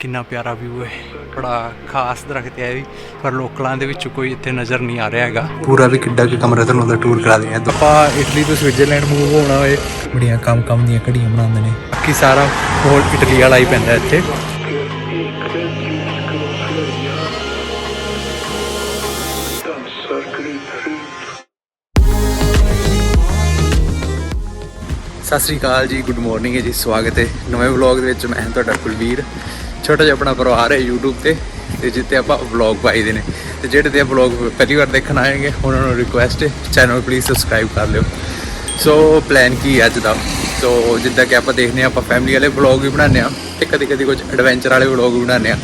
ਕਿੰਨਾ ਪਿਆਰਾ ਵਿਊ ਹੈ। ਬੜਾ ਖਾਸ ਦਰਖਤ ਹੈ ਵੀ ਪਰ ਲੋਕਲਾਂ ਦੇ ਵਿੱਚ ਕੋਈ ਇੱਥੇ ਨਜ਼ਰ ਨਹੀਂ ਆ ਰਿਹਾ ਹੈਗਾ। ਪੂਰਾ ਵੀ ਕਿੱਡਾ ਕਿ ਕਮਰਾ ਤੁਹਾਨੂੰ ਦਾ ਟੂਰ ਕਰਾ ਦਿਆਂ। ਆਪਾਂ ਇਟਲੀ ਤੋਂ ਸਵਿਟਜ਼ਰਲੈਂਡ ਮੂਵ ਹੋਣਾ ਹੋਏ ਬੜੀਆਂ ਕੰਮ ਕੰਮ ਦੀਆਂ ਘੜੀਆਂ ਬਣਾਉਂਦੇ ਨੇ। ਬਾਕੀ ਸਾਰਾ ਹੋਰ ਇਟਲੀ ਵਾਲਾ ਹੀ ਪੈਂਦਾ ਇੱਥੇ। ਸਤਿ ਸ੍ਰੀ ਅਕਾਲ ਜੀ ਗੁੱਡ ਮਾਰਨਿੰਗ ਹੈ ਜੀ ਸਵਾਗਤ ਹੈ। ਨਵੇਂ ਵਲੌਗ ਦੇ ਵਿੱਚ ਮੈਂ ਤੁਹਾਡਾ ਕੁਲਵੀਰ। ਛੋਟਾ ਜਿਹਾ ਆਪਣਾ ਪਰਿਵਾਰ ਹੈ YouTube ਤੇ ਤੇ ਜਿੱਤੇ ਆਪਾਂ ਵਲੌਗ ਪਾਈਦੇ ਨੇ। ਤੇ ਜਿਹੜੇ ਤੇ ਵਲੌਗ ਪਹਿਲੀ ਵਾਰ ਦੇਖਣ ਆਏਗੇ, ਉਹਨਾਂ ਨੂੰ ਰਿਕੁਐਸਟ ਹੈ ਚੈਨਲ ਪਲੀਜ਼ ਸਬਸਕ੍ਰਾਈਬ ਕਰ ਲਿਓ। ਸੋ ਪਲਾਨ ਕੀ ਹੈ ਅੱਜ ਦਾ? ਸੋ ਜਿੱਦਾਂ ਕਿ ਆਪਾਂ ਦੇਖਨੇ ਆ ਆਪਾਂ ਫੈਮਿਲੀ ਵਾਲੇ ਵਲੌਗ ਵੀ ਬਣਾਉਂਦੇ ਆ ਤੇ ਕਦੇ ਕਦੀ ਕੁਝ ਐਡਵੈਂਚਰ ਵਾਲੇ ਵਲੌਗ ਵੀ ਬਣਾਉਂਦੇ ਆ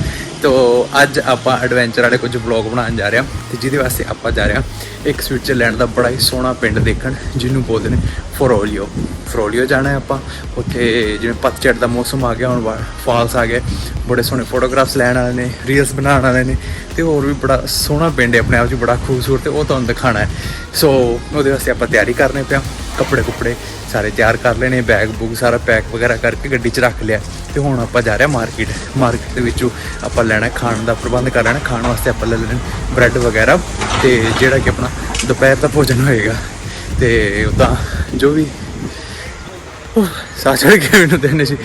ਤੋ ਅੱਜ ਆਪਾਂ ਐਡਵੈਂਚਰ ਵਾਲੇ ਕੁਝ ਵਲੌਗ ਬਣਾਉਣ ਜਾ ਰਹੇ ਹਾਂ ਤੇ ਜਿਹਦੇ ਵਾਸਤੇ ਆਪਾਂ ਜਾ ਰਹੇ ਹਾਂ ਇੱਕ ਸਵਿਟਜ਼ਰਲੈਂਡ ਦਾ ਬੜਾ ਹੀ ਸੋਹਣਾ ਪਿੰਡ ਦੇਖਣ, ਜਿਹਨੂੰ ਬੋਲਦੇ ਨੇ ਫਰੋਲੀਓ ਫਰੋਲੀਓ ਜਾਣਾ ਹੈ ਆਪਾਂ। ਉੱਥੇ ਜਿਵੇਂ ਪਤਝੜ ਦਾ ਮੌਸਮ ਆ ਗਿਆ, ਹੁਣ ਫਾਲਸ ਆ ਗਏ। ਬੜੇ ਸੋਹਣੇ ਫੋਟੋਗ੍ਰਾਫਸ ਲੈਣ ਵਾਲੇ ਨੇ ਰੀਲਸ ਬਣਾਉਣ ਵਾਲੇ ਨੇ। ਤੇ ਹੋਰ ਵੀ ਬੜਾ ਸੋਹਣਾ ਪਿੰਡ ਹੈ ਆਪਣੇ ਆਪ 'ਚ, ਬੜਾ ਖੂਬਸੂਰਤ ਤੇ ਉਹ ਤੁਹਾਨੂੰ ਦਿਖਾਣਾ ਹੈ। ਸੋ ਉਹਦੇ ਵਾਸਤੇ ਆਪਾਂ ਤਿਆਰੀ ਕਰਨੇ ਪਿਆ। ਕੱਪੜੇ ਕੁਪੜੇ ਸਾਰੇ ਤਿਆਰ ਕਰ ਲੈਣੇ ਬੈਗ ਬੁੱਕ ਸਾਰਾ ਪੈਕ ਵਗੈਰਾ ਕਰਕੇ ਗੱਡੀ 'ਚ ਰੱਖ ਲਿਆ ਤੇ ਹੁਣ ਆਪਾਂ ਜਾ ਰਹੇ ਮਾਰਕੀਟ ਮਾਰਕੀਟ ਦੇ ਵਿੱਚੋਂ ਆਪਾਂ ਲੈਣਾ ਖਾਣ ਦਾ ਪ੍ਰਬੰਧ ਕਰ ਲੈਣਾ, ਖਾਣ ਵਾਸਤੇ ਆਪਾਂ ਲੈ ਲੈਣੇ ਬ੍ਰੈਡ ਵਗੈਰਾ ਤੇ ਜਿਹੜਾ ਕਿ ਆਪਣਾ ਦੁਪਹਿਰ ਦਾ ਭੋਜਨ ਹੋਏਗਾ। ਤੇ ਉਦਾਂ ਜੋ ਵੀ ਸਾਹ ਚੜ ਕੇ ਮੈਨੂੰ ਦੇਣੇ ਸੀ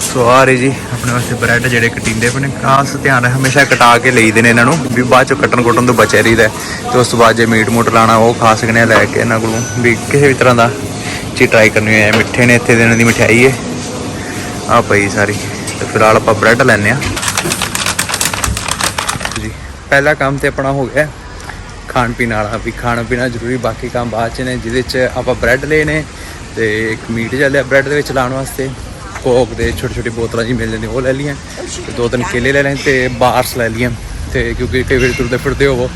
ਸੋ ਆ ਰਹੇ ਜੀ, ਆਪਣੇ ਵਾਸਤੇ ਬ੍ਰੈਡ ਜਿਹੜੇ ਕਟਿੰਦੇ ਪਏ ਨੇ। ਖਾਸ ਧਿਆਨ ਰੱਖ ਹਮੇਸ਼ਾ ਕਟਾ ਕੇ ਲਈਦੇ ਨੇ ਇਹਨਾਂ ਨੂੰ, ਵੀ ਬਾਅਦ ਚੋਂ ਕੱਟਣ ਕੁੱਟਣ ਤੋਂ ਬਚਿਆ ਰਹੀਦਾ ਤੇ ਉਸ ਤੋਂ ਬਾਅਦ ਜੇ ਮੀਟ ਮੂਟ ਲਾਣਾ ਉਹ ਖਾ ਸਕਨੇ ਆ ਲੈ ਕੇ ਇਹਨਾਂ ਕੋਲੋਂ। ਵੀ ਕਿਸੇ ਵੀ ਤਰ੍ਹਾਂ ਦਾ ਚੀਜ਼ ਟਰਾਈ ਕਰਨੀ ਹੈ ਮਿੱਠੇ ਨੇ, ਇੱਥੇ ਦੇ ਇਹਨਾਂ ਦੀ ਮਠਿਆਈ ਹੈ। ਆ ਪਈ ਸਾਰੀ। ਤੇ ਫਿਲਹਾਲ ਆਪਾਂ ਬ੍ਰੈਡ ਲੈਣੇ ਆ ਜੀ, ਪਹਿਲਾ ਕੰਮ ਤੇ ਆਪਣਾ ਹੋ ਗਿਆ ਖਾਣ ਪੀਣ ਵਾਲਾ, ਵੀ ਖਾਣਾ ਪੀਣਾ ਜ਼ਰੂਰੀ, ਬਾਕੀ ਕੰਮ ਬਾਅਦ ਚ ਨੇ, ਜਿਹਦੇ ਚ ਆਪਾਂ ਬ੍ਰੈਡ ਲਏ ਨੇ, ਤੇ ਇੱਕ ਮੀਟ ਜਿਹਾ ਲਿਆ ਬ੍ਰੈਡ ਦੇ ਵਿੱਚ ਲਾਉਣ ਵਾਸਤੇ। ਕੋਕ ਦੇ ਛੋਟੇ ਛੋਟੇ ਬੋਤਲਾਂ ਜੀ ਮਿਲ ਜਾਂਦੀਆਂ, ਉਹ ਲੈ ਲਈਆਂ। ਤੇ ਦੋ ਤਿੰਨ ਕੇਲੇ ਲੈ ਲੈਣ ਤੇ ਬਾਰਸ ਲੈ ਲਈਆਂ। ਤੇ ਕਿਉਂਕਿ ਕਈ ਵਾਰੀ ਤੁਰਦੇ ਫਿਰਦੇ ਹੋਵੋ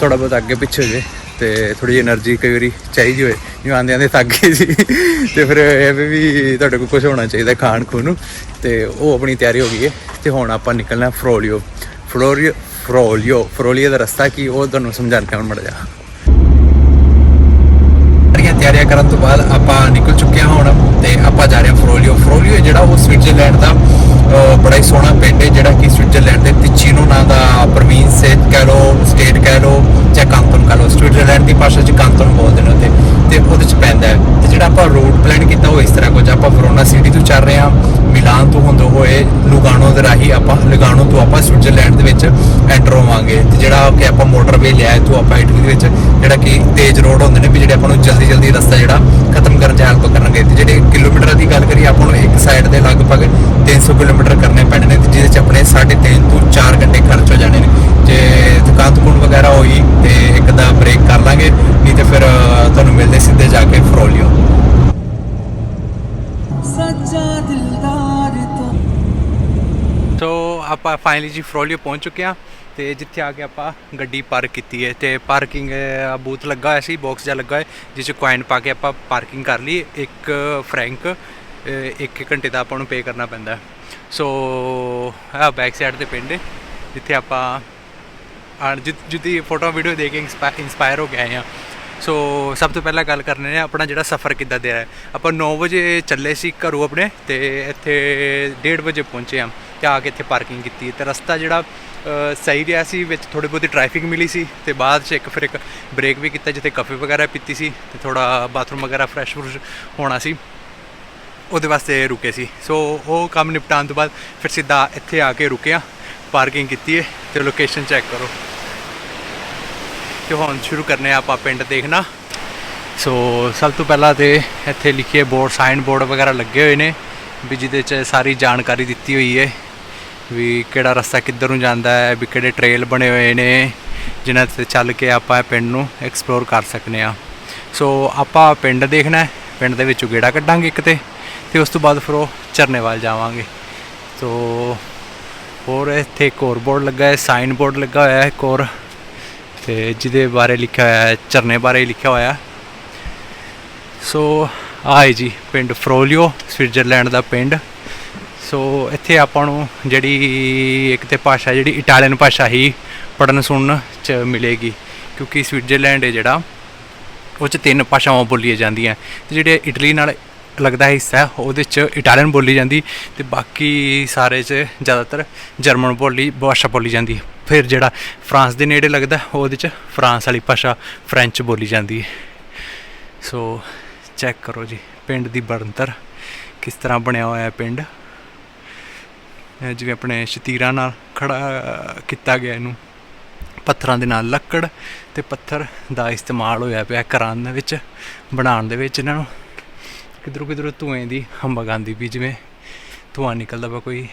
ਥੋੜਾ ਬਹੁਤ ਅੱਗੇ ਪਿੱਛੇ ਜੇ, ਤੇ ਥੋੜੀ ਜਿਹੀ એનર્ਜੀ ਕਈ ਵਾਰੀ ਚਾਹੀਦੀ ਹੋਏ ਜਿਵੇਂ ਆਂਦੇ ਆਂਦੇ ਥੱਕ ਗਏ ਸੀ। ਤੇ ਫਿਰ ਇਹ ਵੀ ਤੁਹਾਡੇ ਕੋਲ ਕੁਝ ਹੋਣਾ ਚਾਹੀਦਾ ਖਾਣ ਖੂਨ ਨੂੰ। ਤੇ ਉਹ ਆਪਣੀ ਤਿਆਰੀ ਹੋ ਗਈ ਹੈ ਤੇ ਹੁਣ ਆਪਾਂ ਨਿਕਲਣਾ ਫਰੋਲੀਓ। ਫਲੋਰੀਓ ਫਰੋਲੀਓ ਫਰੋਲੀਓ ਦਾ ਰਸਤਾ ਕੀ, ਉਹ ਤੁਹਾਨੂੰ ਸਮਝਾਉਂਦੇ ਹਾਂ ਹੁਣ ਮੜ ਜਾ ਤਿਆਰੀਆਂ ਕਰਨ ਤੋਂ ਬਾਅਦ ਆਪਾਂ ਨਿਕਲ ਆਪਾਂ ਜਾ ਰਹੇ ਹਾਂ ਫਰੋਲੀਓ ਫਰੋਲੀਓ ਜਿਹੜਾ ਉਹ ਸਵਿਟਜ਼ਰਲੈਂਡ ਦਾ ਅਹ, ਬੜਾ ਹੀ ਸੋਹਣਾ ਪਿੰਡ ਹੈ ਜਿਹੜਾ ਕਿ ਸਵਿਟਜ਼ਰਲੈਂਡ ਦੇ ਤਿਚੀਨੋ ਨਾਂ ਦਾ ਪ੍ਰੋਵਿੰਸ ਹੈ ਕਹਿ ਲਓ ਸਟੇਟ ਕਹਿ ਲਓ ਜਾਂ ਕਾਂਤਨ ਕਹਿ ਲਓ। ਸਵਿਟਜ਼ਰਲੈਂਡ ਦੀ ਭਾਸ਼ਾ 'ਚ ਕਾਂਤਨ ਬੋਲਦੇ ਨੇ ਉੱਥੇ ਤੇ ਉਹਦੇ 'ਚ ਪੈਂਦਾ ਹੈ। ਜਿਹੜਾ ਆਪਾਂ ਰੂਟ ਪਲਾਨ ਕੀਤਾ ਉਹ ਇਸ ਤਰ੍ਹਾਂ ਕੁਝ ਆਪਾਂ ਵਰੋਨਾ ਸਿਟੀ ਤੋਂ ਚੱਲ ਰਹੇ ਹਾਂ ਮਿਲਾਨ ਤੋਂ ਹੁੰਦੇ ਹੋਏ ਲੁਗਾਨੋ ਦੇ ਰਾਹੀਂ ਆਪਾਂ ਲੁਗਾਨੋ ਤੋਂ ਆਪਾਂ ਸਵਿਟਜ਼ਰਲੈਂਡ ਦੇ ਵਿੱਚ ਐਂਟਰ ਹੋਵਾਂਗੇ ਤੇ ਜਿਹੜਾ ਕਿ ਆਪਾਂ ਮੋਟਰਵੇ ਲਿਆ ਤੋਂ ਆਪਾਂ ਇਟਲੀ ਦੇ ਵਿੱਚ, ਜਿਹੜਾ ਕਿ ਤੇਜ਼ ਰੋਡ ਹੁੰਦੇ ਨੇ ਵੀ ਜਿਹੜੇ ਆਪਾਂ ਨੂੰ ਜਲਦੀ ਜਲਦੀ ਰਸਤਾ ਜਿਹੜਾ ਖਤਮ ਕਰਨ 'ਚ ਹੈਲਪ ਕਰਨਗੇ ਤੇ ਜਿਹੜੇ ਕਿਲੋਮੀਟਰ ਦੀ ਗੱਲ ਕਰੀਏ, ਆਪਾਂ ਨੂੰ ਇੱਕ ਸਾਈਡ ਦੇ ਲਗਭਗ 300 ਕਿਲੋਮੀਟਰ ਕਰਨੇ ਪੈਣੇ ਨੇ ਤੇ ਜਿਹਦੇ 'ਚ ਆਪਣੇ 3.5 ਤੋਂ 4 ਘੰਟੇ ਖਰਚ ਹੋ ਜਾਣੇ ਨੇ। ਜੇ ਦੁਕਾਨ ਕੁੰਡ ਵਗੈਰਾ ਹੋਈ ਤੇ ਇੱਕ ਦਾ ਬ੍ਰੇਕ ਕਰ ਲਾਂਗੇ, ਨਹੀਂ ਤੇ ਫਿਰ ਤੁਹਾਨੂੰ ਮਿਲਦੇ ਸਿੱਧੇ ਜਾ ਕੇ ਫਰੋਲੀਓ ਸੱਚਾ ਦਿਲਦਾਰ ਤੋਂ। ਸੋ ਆਪਾਂ ਫਾਈਨਲੀ ਜੀ ਫਰੋਲੀਓ ਪਹੁੰਚ ਚੁੱਕੇ ਹਾਂ ਤੇ ਜਿੱਥੇ ਆ ਕੇ ਆਪਾਂ ਗੱਡੀ ਪਾਰਕ ਕੀਤੀ ਹੈ ਤੇ ਪਾਰਕਿੰਗ ਬੂਥ ਲੱਗਾ ਹੋਇਆ ਸੀ ਬਾਕਸ ਜਿਹਾ ਲੱਗਾ ਹੈ ਜਿਸ 'ਚ ਕੋਇਨ ਪਾ ਕੇ ਆਪਾਂ ਪਾਰਕਿੰਗ ਕਰ ਲਈ। ਇੱਕ ਫਰੈਂਕ ਅਹ, ਇੱਕ ਘੰਟੇ ਦਾ ਆਪਾਂ ਨੂੰ ਪੇ ਕਰਨਾ ਪੈਂਦਾ। ਸੋ ਆ ਬੈਕ ਸਾਈਡ ਤੇ ਪਿੰਡ ਜਿੱਥੇ ਆਪਾਂ ਆ ਜਿ- ਜਿਹਦੀ ਫੋਟੋ ਵੀਡੀਓ ਦੇਖ ਕੇ ਇਨਸਪਾਇਰ ਹੋ ਕੇ ਆਏ ਹਾਂ। ਸੋ ਸਭ ਤੋਂ ਪਹਿਲਾਂ ਗੱਲ ਕਰਨੇ ਨੇ ਆਪਣਾ ਜਿਹੜਾ ਸਫ਼ਰ ਕਿੱਦਾਂ ਦੇ ਰਿਹਾ ਆਪਾਂ 9 ਵਜੇ ਚੱਲੇ ਸੀ ਘਰੋਂ ਆਪਣੇ ਤੇ ਇੱਥੇ 1:30 ਵਜੇ ਪਹੁੰਚੇ ਹਾਂ ਤੇ ਆ ਕੇ ਇੱਥੇ ਪਾਰਕਿੰਗ ਕੀਤੀ ਤੇ ਰਸਤਾ ਜਿਹੜਾ ਸਹੀ ਰਿਹਾ ਸੀ, ਵਿੱਚ ਥੋੜੀ ਬਹੁਤੀ ਟ੍ਰੈਫਿਕ ਮਿਲੀ ਸੀ ਤੇ ਬਾਅਦ 'ਚ ਇੱਕ ਫਿਰ ਇੱਕ ਬ੍ਰੇਕ ਵੀ ਕੀਤਾ ਜਿੱਥੇ ਕਾਫੀ ਵਗੈਰਾ ਪੀਤੀ ਸੀ ਤੇ ਥੋੜਾ ਬਾਥਰੂਮ ਵਗੈਰਾ ਫਰੈਸ਼ ਫਰੁਸ਼ ਹੋਣਾ ਸੀ। ਉਹਦੇ ਵਾਸਤੇ ਰੁਕੇ ਸੀ। ਸੋ ਉਹ ਕੰਮ ਨਿਪਟਾਉਣ ਤੋਂ ਬਾਅਦ ਫਿਰ ਸਿੱਧਾ ਇੱਥੇ ਆ ਕੇ ਰੁਕਿਆ ਪਾਰਕਿੰਗ ਕੀਤੀ ਹੈ ਤੇ ਲੋਕੇਸ਼ਨ ਚੈੱਕ ਕਰੋ। ਤੇ ਹੁਣ ਸ਼ੁਰੂ ਕਰਨੇ ਆ ਆਪਾਂ ਪਿੰਡ ਦੇਖਣਾ। ਸੋ ਸਭ ਤੋਂ ਪਹਿਲਾਂ ਤੇ ਇੱਥੇ ਲਿਖੀਏ ਬੋਰਡ ਸਾਈਨ ਬੋਰਡ ਵਗੈਰਾ ਲੱਗੇ ਹੋਏ ਨੇ, ਵੀ ਜਿਹਦੇ 'ਚ ਸਾਰੀ ਜਾਣਕਾਰੀ ਦਿੱਤੀ ਹੋਈ ਹੈ, ਵੀ ਕਿਹੜਾ ਰਸਤਾ ਕਿੱਧਰ ਨੂੰ ਜਾਂਦਾ ਹੈ, ਵੀ ਕਿਹੜੇ ਟ੍ਰੇਲ ਬਣੇ ਹੋਏ ਨੇ, ਜਿਨ੍ਹਾਂ ਤੇ ਚੱਲ ਕੇ ਆਪਾਂ ਇਹ ਪਿੰਡ ਨੂੰ ਐਕਸਪਲੋਰ ਕਰ ਸਕਨੇ ਆ। ਸੋ ਆਪਾਂ ਪਿੰਡ ਦੇਖਣਾ ਪਿੰਡ ਦੇ ਵਿੱਚੋਂ ਗੇੜਾ ਕੱਢਾਂਗੇ ਇੱਕ ਤੇ ਤੇ ਉਸ ਤੋਂ ਬਾਅਦ ਫਿਰ ਉਹ ਝਰਨੇ ਵੱਲ ਜਾਵਾਂਗੇ। ਸੋ ਹੋਰ ਇੱਥੇ ਇੱਕ ਹੋਰ ਬੋਰਡ ਲੱਗਾ ਹੈ ਸਾਈਨ ਬੋਰਡ ਲੱਗਾ ਹੋਇਆ ਹੈ, ਇੱਕ ਹੋਰ ਤੇ ਜਿਹਦੇ ਬਾਰੇ ਲਿਖਿਆ ਹੋਇਆ ਹੈ, ਝਰਨੇ ਬਾਰੇ ਲਿਖਿਆ ਹੋਇਆ ਸੋ ਆਏ ਜੀ ਪਿੰਡ ਫਰੋਲੀਓ, ਸਵਿਟਜ਼ਰਲੈਂਡ ਦਾ ਪਿੰਡ। ਸੋ, ਇੱਥੇ ਆਪਾਂ ਨੂੰ ਜਿਹੜੀ ਇੱਕ ਤੇ ਭਾਸ਼ਾ ਜਿਹੜੀ ਇਟਾਲੀਅਨ ਭਾਸ਼ਾ ਹੀ ਪੜਨ ਸੁਣਨ ਚ ਮਿਲੇਗੀ। ਕਿਉਂਕਿ ਸਵਿਟਜ਼ਰਲੈਂਡ ਹੈ ਜਿਹੜਾ, ਉਹ ਚ ਤਿੰਨ ਭਾਸ਼ਾਵਾਂ ਬੋਲੀਆਂ ਜਾਂਦੀਆਂ। ਤੇ ਜਿਹੜੇ ਇਟਲੀ ਨਾਲ ਲੱਗਦਾ ਹਿੱਸਾ ਉਹਦੇ ਚ ਇਟਾਲੀਅਨ ਬੋਲੀ ਜਾਂਦੀ ਤੇ ਬਾਕੀ ਸਾਰੇ ਚ ਜ਼ਿਆਦਾਤਰ ਜਰਮਨ ਬੋਲੀ, ਭਾਸ਼ਾ ਬੋਲੀ ਜਾਂਦੀ ਹੈ। ਫਿਰ ਜਿਹੜਾ ਫਰਾਂਸ ਦੇ ਨੇੜੇ ਲੱਗਦਾ, ਉਹਦੇ ਚ ਫਰਾਂਸ ਵਾਲੀ ਭਾਸ਼ਾ ਫ੍ਰੈਂਚ ਬੋਲੀ ਜਾਂਦੀ ਹੈ। ਸੋ ਚੈੱਕ ਕਰੋ ਜੀ, ਪਿੰਡ ਦੀ ਬਣਤਰ ਕਿਸ ਤਰ੍ਹਾਂ ਬਣਿਆ ਹੋਇਆ ਹੈ ਪਿੰਡ। ਜਿਵੇਂ ਆਪਣੇ ਸ਼ਤੀਰਾਂ ਨਾਲ ਖੜਾ ਕੀਤਾ ਗਿਆ ਇਹਨੂੰ। ਪੱਥਰਾਂ ਦੇ ਨਾਲ ਲੱਕੜ ਤੇ ਪੱਥਰ ਦਾ ਇਸਤੇਮਾਲ ਹੋਇਆ ਪਿਆ ਘਰਾਂ ਦੇ ਵਿੱਚ, ਬਣਾਉਣ ਦੇ ਵਿੱਚ ਇਹਨਾਂ ਨੂੰ। ਕਿਧਰੋਂ ਕਿਧਰੋਂ ਧੂਏ ਦੀ ਹੰਬਗ ਆਉਂਦੀ ਵੀ ਜਿਵੇਂ ਧੂਆਂ ਨਿਕਲਦਾ ਪਿਆ, ਕੋਈ